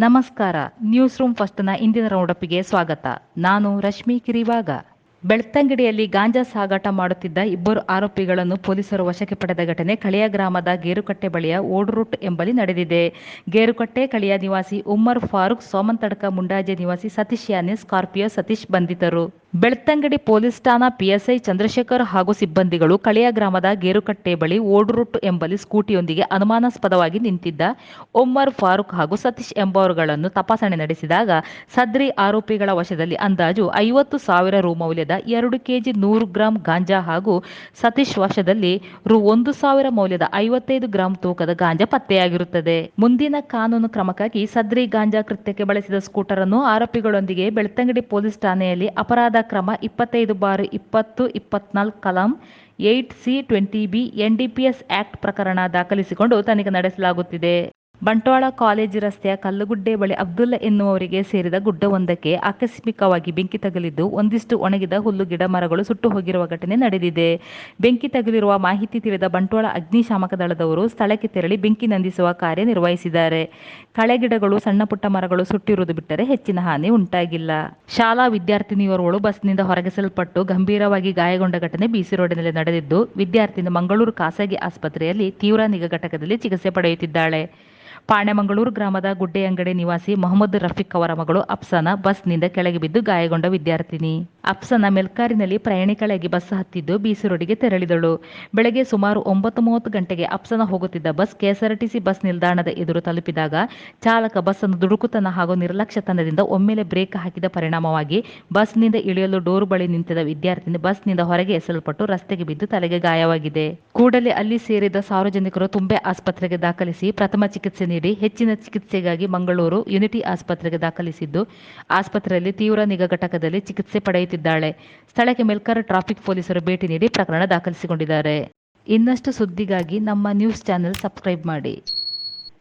ನಮಸ್ಕಾರ. News room ಫಸ್ಟ್ನ ಇಂದಿನ ರೌಂಡಪ್ಗೆ ಸ್ವಾಗತ. ನಾನು ರಶ್ಮಿ ಕಿರಿವಾಗ. ಬೆಳ್ತಂಗಡಿಯಲ್ಲಿ ಗಾಂಜಾ ಸಾಗಾಟ ಮಾಡುತ್ತಿದ್ದ ಇಬ್ಬರು ಆರೋಪಿಗಳನ್ನು ಪೊಲೀಸರು ವಶಕ್ಕೆ ಪಡೆದ ಘಟನೆ ಕಳಿಯ ಗ್ರಾಮದ ಗೇರುಕಟ್ಟೆ ಬಳಿಯ ಓಡ್ರೂಟ್ ಎಂಬಲ್ಲಿ ನಡೆದಿದೆ. ಗೇರುಕಟ್ಟೆ ಕಳಿಯ ನಿವಾಸಿ ಉಮ್ಮರ್ ಫಾರೂಕ್, ಸೋಮಂತಡ್ಕ, ಮುಂಡಾಜೆ ನಿವಾಸಿ ಸತೀಶ್ ಯಾನೆ, ಸ್ಕಾರ್ಪಿಯೋ ಸತೀಶ್ ಬಂಧಿತರು. ಬೆಳ್ತಂಗಡಿ ಪೊಲೀಸ್ ಠಾಣಾ ಪಿಎಸ್ಐ ಚಂದ್ರಶೇಖರ್ ಹಾಗೂ ಸಿಬ್ಬಂದಿಗಳು ಕಳೆಯ ಗ್ರಾಮದ ಗೇರುಕಟ್ಟೆ ಬಳಿ ಎಂಬಲ್ಲಿ ಸ್ಕೂಟಿಯೊಂದಿಗೆ ಅನುಮಾನಾಸ್ಪದವಾಗಿ ನಿಂತಿದ್ದ ಒಮ್ಮರ್ ಫಾರೂಕ್ ಹಾಗೂ ಸತೀಶ್ ಎಂಬವರುಗಳನ್ನು ತಪಾಸಣೆ ನಡೆಸಿದಾಗ ಸದ್ರಿ ಆರೋಪಿಗಳ ವಶದಲ್ಲಿ ಅಂದಾಜು ಐವತ್ತು ಸಾವಿರ ರು ಮೌಲ್ಯದ ಎರಡು ಕೆಜಿ ನೂರು ಗ್ರಾಂ ಗಾಂಜಾ ಹಾಗೂ ಸತೀಶ್ ವಶದಲ್ಲಿ ರು ಒಂದು ಸಾವಿರ ಮೌಲ್ಯದ ಐವತ್ತೈದು ಗ್ರಾಂ ತೂಕದ ಗಾಂಜಾ ಪತ್ತೆಯಾಗಿರುತ್ತದೆ. ಮುಂದಿನ ಕಾನೂನು ಕ್ರಮಕ್ಕಾಗಿ ಸದ್ರಿ ಗಾಂಜಾ ಕೃತ್ಯಕ್ಕೆ ಬಳಸಿದ ಸ್ಕೂಟರ್ ಅನ್ನು ಆರೋಪಿಗಳೊಂದಿಗೆ ಬೆಳ್ತಂಗಡಿ ಪೊಲೀಸ್ ಠಾಣೆಯಲ್ಲಿ ಅಪರಾಧ ಕ್ರಮ ಇಪ್ಪತ್ತೈದು ಬಾರಿ ಇಪ್ಪತ್ತು ಇಪ್ಪತ್ನಾಲ್ಕು ಕಲಂ eight C twenty B NDPS act ಪ್ರಕರಣ ದಾಖಲಿಸಿಕೊಂಡು ತನಿಖೆ ನಡೆಸಲಾಗುತ್ತಿದೆ. ಬಂಟ್ವಾಳ ಕಾಲೇಜು ರಸ್ತೆಯ ಕಲ್ಲುಗುಡ್ಡೆ ಬಳಿ ಅಬ್ದುಲ್ಲಾ ಎನ್ನುವವರಿಗೆ ಸೇರಿದ ಗುಡ್ಡವೊಂದಕ್ಕೆ ಆಕಸ್ಮಿಕವಾಗಿ ಬೆಂಕಿ ತಗುಲಿದ್ದು ಒಂದಿಷ್ಟು ಒಣಗಿದ ಹುಲ್ಲು ಗಿಡ ಮರಗಳು ಸುಟ್ಟು ಹೋಗಿರುವ ಘಟನೆ ನಡೆದಿದೆ. ಬೆಂಕಿ ತಗುಲಿರುವ ಮಾಹಿತಿ ತಿಳಿದ ಬಂಟ್ವಾಳ ಅಗ್ನಿಶಾಮಕ ದಳದವರು ಸ್ಥಳಕ್ಕೆ ತೆರಳಿ ಬೆಂಕಿ ನಂದಿಸುವ ಕಾರ್ಯ ನಿರ್ವಹಿಸಿದ್ದಾರೆ. ಕಳೆ ಗಿಡಗಳು, ಸಣ್ಣ ಪುಟ್ಟ ಮರಗಳು ಸುಟ್ಟಿರುವುದು ಬಿಟ್ಟರೆ ಹೆಚ್ಚಿನ ಹಾನಿ ಉಂಟಾಗಿಲ್ಲ. ಶಾಲಾ ವಿದ್ಯಾರ್ಥಿನಿಯೋರ್ವಳು ಬಸ್ನಿಂದ ಹೊರಗಿಸಲ್ಪಟ್ಟು ಗಂಭೀರವಾಗಿ ಗಾಯಗೊಂಡ ಘಟನೆ ಬಿಸಿ ರೋಡಿನಲ್ಲಿ ನಡೆದಿದ್ದು, ವಿದ್ಯಾರ್ಥಿನಿ ಮಂಗಳೂರು ಖಾಸಗಿ ಆಸ್ಪತ್ರೆಯಲ್ಲಿ ತೀವ್ರ ನಿಗಾ ಘಟಕದಲ್ಲಿ ಚಿಕಿತ್ಸೆ ಪಡೆಯುತ್ತಿದ್ದಾಳೆ. ಪಾಣೆಮಂಗಳೂರು ಗ್ರಾಮದ ಗುಡ್ಡೆಯಂಗಡಿ ನಿವಾಸಿ ಮೊಹಮ್ಮದ್ ರಫೀಕ್ ಅವರ ಮಗಳು ಅಫ್ಸಾನ ಬಸ್ನಿಂದ ಕೆಳಗೆ ಬಿದ್ದು ಗಾಯಗೊಂಡ ವಿದ್ಯಾರ್ಥಿನಿ. ಅಫ್ಸಾನ ಮೆಲ್ಕಾರಿನಲ್ಲಿ ಪ್ರಯಾಣಿಕಳಾಗಿ ಬಸ್ ಹತ್ತಿದ್ದು ಬೀಸಿ ರೋಡಿಗೆ ತೆರಳಿದಳು. ಬೆಳಗ್ಗೆ ಸುಮಾರು ಒಂಬತ್ತು ಮೂವತ್ತು ಗಂಟೆಗೆ ಅಪ್ಸನ ಹೋಗುತ್ತಿದ್ದ ಬಸ್ ಕೆಎಸ್ಆರ್ಟಿಸಿ ಬಸ್ ನಿಲ್ದಾಣದ ಎದುರು ತಲುಪಿದಾಗ ಚಾಲಕ ಬಸ್ ಅನ್ನು ದುಡುಕುತನ ಹಾಗೂ ನಿರ್ಲಕ್ಷ್ಯತನದಿಂದ ಒಮ್ಮೆಲೆ ಬ್ರೇಕ್ ಹಾಕಿದ ಪರಿಣಾಮವಾಗಿ ಬಸ್ನಿಂದ ಇಳಿಯಲು ಡೋರ್ ಬಳಿ ನಿಂತಿದ್ದ ವಿದ್ಯಾರ್ಥಿನಿ ಬಸ್ನಿಂದ ಹೊರಗೆ ಎಸೆಯಲ್ಪಟ್ಟು ರಸ್ತೆಗೆ ಬಿದ್ದು ತಲೆಗೆ ಗಾಯವಾಗಿದೆ. ಕೂಡಲೇ ಅಲ್ಲಿ ಸೇರಿದ ಸಾರ್ವಜನಿಕರು ತುಂಬೆ ಆಸ್ಪತ್ರೆಗೆ ದಾಖಲಿಸಿ ಪ್ರಥಮ ಚಿಕಿತ್ಸೆ ನೀಡಿ ಹೆಚ್ಚಿನ ಚಿಕಿತ್ಸೆಗಾಗಿ ಮಂಗಳೂರು ಯುನಿಟಿ ಆಸ್ಪತ್ರೆಗೆ ದಾಖಲಿಸಿದ್ದು. ಆಸ್ಪತ್ರೆಯಲ್ಲಿ ತೀವ್ರ ನಿಗಾ ಘಟಕದಲ್ಲಿ ಚಿಕಿತ್ಸೆ ಪಡೆಯುತ್ತಿದ್ದಾಳೆ ಸ್ಥಳಕ್ಕೆ ಮೆಲ್ಕರ್ ಟ್ರಾಫಿಕ್ ಪೊಲೀಸರು ಭೇಟಿ ನೀಡಿ ಪ್ರಕರಣ ದಾಖಲಿಸಿಕೊಂಡಿದ್ದಾರೆ. ಇನ್ನಷ್ಟು ಸುದ್ದಿಗಾಗಿ ನಮ್ಮ ನ್ಯೂಸ್ ಚಾನೆಲ್ ಸಬ್ಸ್ಕ್ರೈಬ್ ಮಾಡಿ.